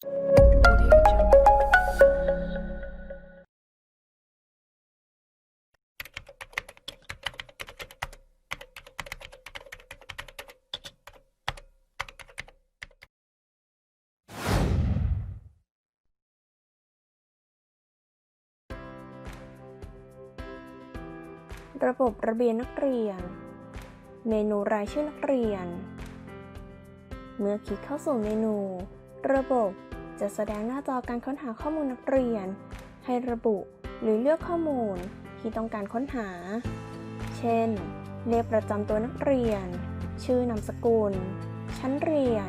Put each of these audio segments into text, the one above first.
ระบบระเบียนนักเรียน เมนูรายชื่อนักเรียน เมื่อคลิกเข้าสู่เมนู ระบบจะแสดงหน้าจอการค้นหาข้อมูลนักเรียน ให้ระบุหรือเลือกข้อมูลที่ต้องการค้นหา เช่น เลขประจำตัวนักเรียน ชื่อนามสกุล ชั้นเรียน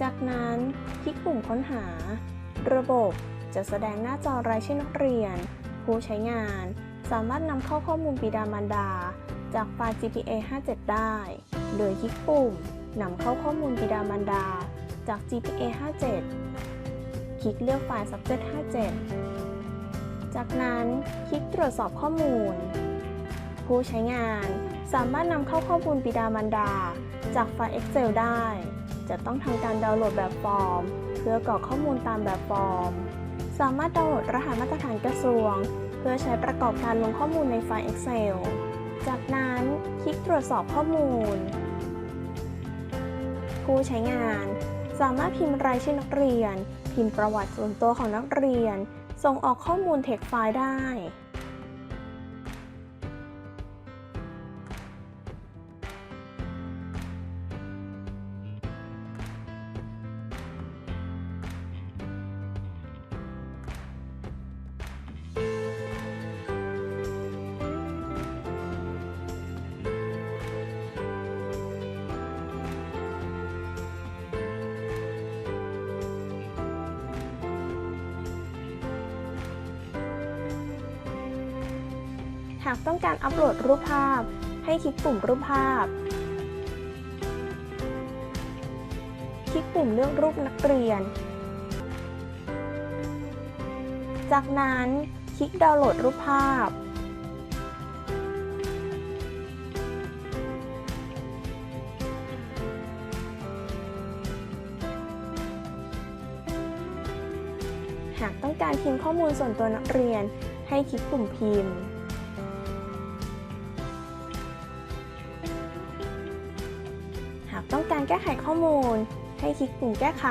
จากนั้นคลิกปุ่มค้นหา ระบบจะแสดงหน้าจอรายชื่อนักเรียน ผู้ใช้งาน สามารถนำเข้าข้อมูลบิดามารดา จากไฟล์ GPA 57 ได้ โดยคลิกปุ่มนำเข้าข้อมูลบิดามารดา จาก GPA 57 คลิกเลือกไฟล์ Subject 57 จากนั้นคลิกตรวจสอบข้อมูล ผู้ใช้งานสามารถนำเข้าข้อมูลบิดามารดา จากไฟล์ Excel ได้ จะต้องทำการดาวน์โหลดแบบฟอร์ม เพื่อกรอกข้อมูลตามแบบฟอร์ม สามารถดาวน์โหลดรหัสมาตรฐานกระทรวง เพื่อใช้ประกอบการลงข้อมูลในไฟล์ Excel จากนั้นคลิกตรวจสอบข้อมูล ผู้ใช้งาน สามารถพิมพ์รายชื่อนักเรียน พิมพ์ประวัติส่วนตัวของนักเรียน ส่งออกข้อมูลเทคไฟล์ได้ หากต้องการอัปโหลดรูปภาพ ให้คลิกปุ่มรูปภาพ คลิกปุ่มเลือกรูปนักเรียน จากนั้นคลิกดาวน์โหลดรูปภาพหากต้องการพิมพ์ข้อมูลส่วนตัวนักเรียน ให้คลิกปุ่มพิมพ์ากต้องการแก้ไขข้อมูล ให้คลิกปุ่มแก้ไข